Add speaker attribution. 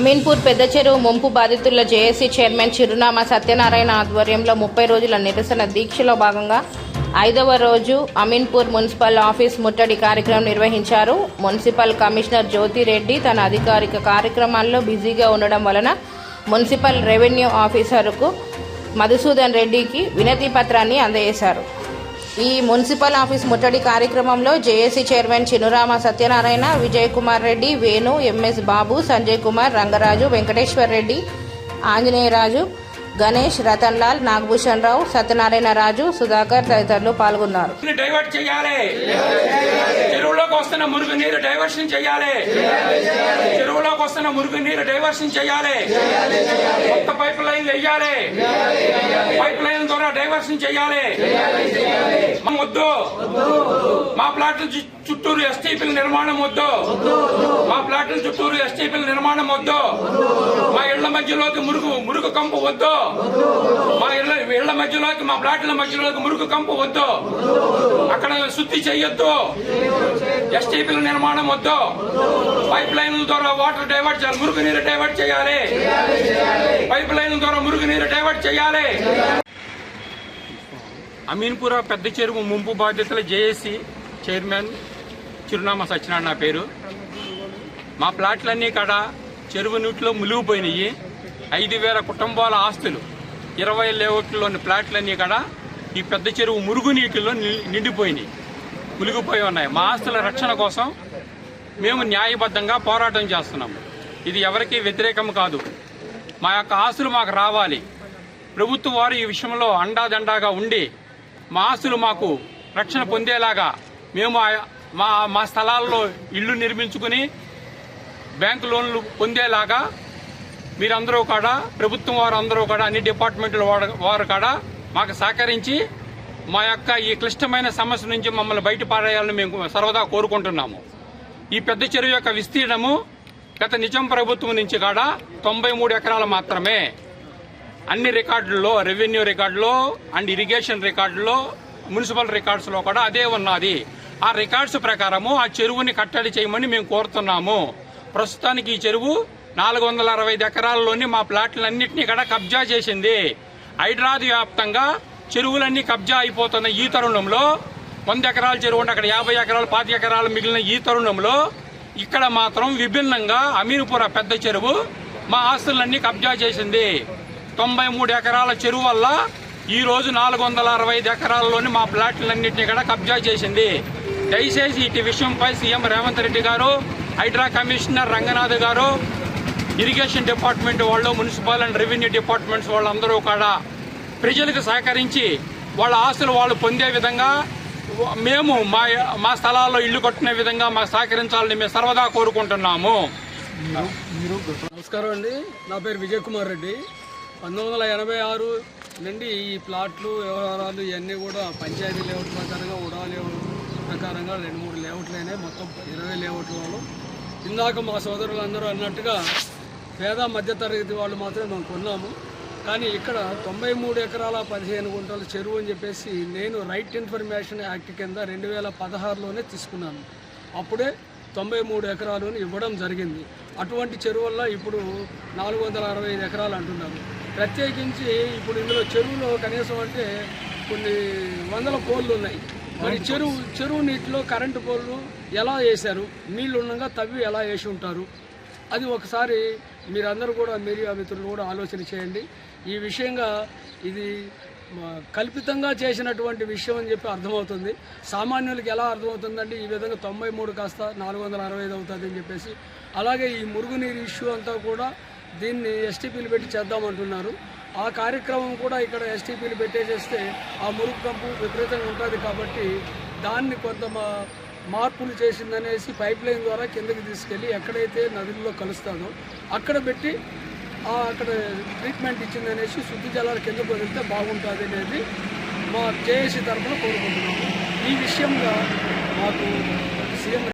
Speaker 1: అమీన్పూర్ పెద్ద చెరువు ముంపు బాధితుల జేఏసీ చైర్మన్ చిరునామా సత్యనారాయణ ఆధ్వర్యంలో ముప్పై రోజుల నిరసన దీక్షలో భాగంగా ఐదవ రోజు అమీన్పూర్ మున్సిపల్ ఆఫీస్ ముట్టడి కార్యక్రమం నిర్వహించారు. మున్సిపల్ కమిషనర్ జ్యోతిరెడ్డి తన అధికారిక కార్యక్రమాల్లో బిజీగా ఉండడం వలన మున్సిపల్ రెవెన్యూ ఆఫీసర్కు మధుసూదన్ రెడ్డికి వినతి పత్రాన్ని అందజేశారు. ఈ మున్సిపల్ ఆఫీస్ ముట్టడి కార్యక్రమంలో JAC chairman Chinurama Satyanarayana Vijay Kumar Reddy Venu MS Babu Sanjay Kumar Rangaraju Venkateshwar Reddy Anjaneyaraju Ganesh Ratan Lal Nagabhushan Rao Satyanarayana Raju Sudhakar తదితరులు పాల్గొన్నారు.
Speaker 2: ని డైవర్ట్ చేయాలి. చెరువులోకి వస్తున్న మురుగు నీరు డైవర్షన్ చేయాలి. చెరువులోకి వస్తున్న మురుగు నీరు డైవర్షన్ చేయాలి. కొత్త పైప్ లైన్లు వేయాలి. పైప్ లైన్ ద్వారా డైవర్షన్ చేయాలి. మా వద్దు మా ప్లాట్ల చు- చుట్టూరు ఎస్టీపీల నిర్మాణం వద్దు మా ప్లాట్ల చుట్టూరు ఎస్టీపీల నిర్మాణం వద్దు మా ఇళ్ళ మధ్యలోకి మురుగు మురుగు కంపు వద్దు. మా ఇళ్ళ ఇళ్ళ మధ్యలోకి మా ఫ్లాట్ల మధ్యలోకి మురుగు కంపు వద్దు. అక్కడ శుద్ధి చేయొద్దు. ఎస్టీపీల నిర్మాణం వద్దు. పైప్ లైన్ల ద్వారా వాటర్ డైవర్ట్ చేయాలి. మురుగు నీరు డైవర్ట్ చేయాలి. పైప్ లైన్ల ద్వారా మురుగు నీరు డైవర్ట్ చేయాలి. అమీన్పుర పెద్ద చెరువు ముంపు బాధ్యతల జేఏసీ చైర్మన్ చిరునామా సత్యనారాయణ నా పేరు. మా ప్లాట్లన్నీ కాడ చెరువు నీటిలో ములిగిపోయినాయి ఐదు వేల కుటుంబాల ఆస్తులు ఇరవై లేఅవుట్లోని ప్లాట్లన్నీ కూడా ఈ పెద్ద చెరువు మురుగునీటిలో ని- నిండిపోయినాయి మునిగిపోయి ఉన్నాయి. మా ఆస్తుల రక్షణ కోసం మేము న్యాయబద్ధంగా పోరాటం చేస్తున్నాము. ఇది ఎవరికీ వ్యతిరేకం కాదు. మా యొక్క ఆస్తులు మాకు రావాలి. ప్రభుత్వం వారు ఈ విషయంలో అండాదండాగా ఉండి మా ఆస్తులు మాకు రక్షణ పొందేలాగా మేము మా మా స్థలాల్లో ఇళ్ళు నిర్మించుకుని బ్యాంకు లోన్లు పొందేలాగా మీరందరూ కూడా ప్రభుత్వం వారు అందరూ కూడా అన్ని డిపార్ట్మెంట్ల వారు- వారు కూడా మాకు సహకరించి మా యొక్క ఈ క్లిష్టమైన సమస్య నుంచి మమ్మల్ని బయటపడేయాలని మేము సర్వదా కోరుకుంటున్నాము. ఈ పెద్ద చెరువు యొక్క విస్తీర్ణము గత నిజం ప్రభుత్వం నుంచి కాడ తొంభై మూడు ఎకరాలు మాత్రమే. అన్ని రికార్డుల్లో రెవెన్యూ రికార్డులో అండ్ ఇరిగేషన్ రికార్డులో మున్సిపల్ రికార్డ్స్లో కూడా అదే ఉన్నది. ఆ రికార్డ్స్ ప్రకారము ఆ చెరువుని కట్టడి చేయమని మేము కోరుతున్నాము. ప్రస్తుతానికి ఈ చెరువు నాలుగు వందల అరవై ఎకరాల్లోని మా ప్లాట్లన్నింటినీ కూడా కబ్జా చేసింది. హైదరాబాద్ వ్యాప్తంగా చెరువులన్నీ కబ్జా అయిపోతున్న ఈ తరుణంలో వంద ఎకరాల చెరువు ఉంటే అక్కడ యాభై ఎకరాలు పాతి ఎకరాలు మిగిలిన ఈ తరుణంలో ఇక్కడ మాత్రం విభిన్నంగా అమీర్పుర పెద్ద చెరువు మా ఆస్తులన్నీ కబ్జా చేసింది. తొంభై మూడు ఎకరాల చెరువు వల్ల ఈరోజు నాలుగు వందల అరవై ఐదు ఎకరాల్లోని మా ప్లాట్లన్నింటినీ కూడా కబ్జా చేసింది. దయచేసి ఇటు విషయంపై సీఎం రేవంత్ రెడ్డి గారు హైడ్రా కమిషనర్ రంగనాథ్ గారు ఇరిగేషన్ డిపార్ట్మెంట్ వాళ్ళు మున్సిపల్ అండ్ రెవెన్యూ డిపార్ట్మెంట్స్ వాళ్ళందరూ కూడా ప్రజలకు సహకరించి వాళ్ళ ఆస్తులు వాళ్ళు పొందే విధంగా మేము మా మా స్థలాల్లో ఇల్లు కట్టుకునే విధంగా మాకు సహకరించాలని మేము సర్వదా కోరుకుంటున్నాము.
Speaker 3: నమస్కారం అండి. నా పేరు విజయ్ కుమార్ రెడ్డి. పంతొమ్మిది ఎనభై ఆరు నుండి ఈ ప్లాట్లు వ్యవహారాలు ఇవన్నీ కూడా పంచాయతీ లేఅవుట్ ప్రకారంగా ఉడా లేఅవుట్ ప్రకారంగా రెండు మూడు లేఅవుట్లు అయినాయి మొత్తం ఇరవై లేఅవుట్ల వాళ్ళు. ఇందాక మా సోదరులు అందరూ అన్నట్టుగా పేద మధ్యతరగతి వాళ్ళు మాత్రమే మేము కొన్నాము. కానీ ఇక్కడ తొంభై మూడు ఎకరాల పదిహేను గుంటల చెరువు అని చెప్పేసి నేను రైట్ ఇన్ఫర్మేషన్ యాక్ట్ కింద రెండు వేల పదహారులోనే తీసుకున్నాను. అప్పుడే తొంభై మూడు ఎకరాలను ఇవ్వడం జరిగింది. అటువంటి చెరువుల్లో ఇప్పుడు నాలుగు వందల అరవై ఐదు ఎకరాలు అంటున్నారు. ప్రత్యేకించి ఇప్పుడు ఇందులో చెరువులో కనీసం అంటే కొన్ని వందల కోళ్ళు ఉన్నాయి. మరి చెరువు చెరువు నీటిలో కరెంటు పోల్లు ఎలా వేశారు? నీళ్ళు ఉండగా తవ్వి ఎలా వేసి ఉంటారు? అది ఒకసారి మీరందరూ కూడా మీడియా మిత్రులు కూడా ఆలోచన చేయండి. ఈ విషయంగా ఇది కల్పితంగా చేసినటువంటి విషయం అని చెప్పి అర్థమవుతుంది. సామాన్యులకి ఎలా అర్థమవుతుందంటే ఈ విధంగా తొంభై మూడు కాస్త నాలుగు వందల అరవై ఐదు అవుతుంది అని చెప్పేసి. అలాగే ఈ మురుగునీరు ఇష్యూ అంతా కూడా దీన్ని ఎస్టీపీలు పెట్టి చేద్దామంటున్నారు ఆ కార్యక్రమం కూడా ఇక్కడ ఎస్టీపీలు పెట్టేసేస్తే ఆ మురుగు కంపు విపరీతంగా ఉంటుంది కాబట్టి దాన్ని కొంత మార్పులు చేసిందనేసి పైప్ లైన్ ద్వారా కిందకి తీసుకెళ్ళి ఎక్కడైతే నదుల్లో కలుస్తుందో అక్కడ పెట్టి అక్కడ ట్రీట్మెంట్ ఇచ్చిందనేసి శుద్ధి జలాలు కిందకు వదిలితే బాగుంటుంది అనేది మా జేఏసీ తరఫున కోరుకుంటున్నాము. ఈ విషయంగా మాకు సీఎం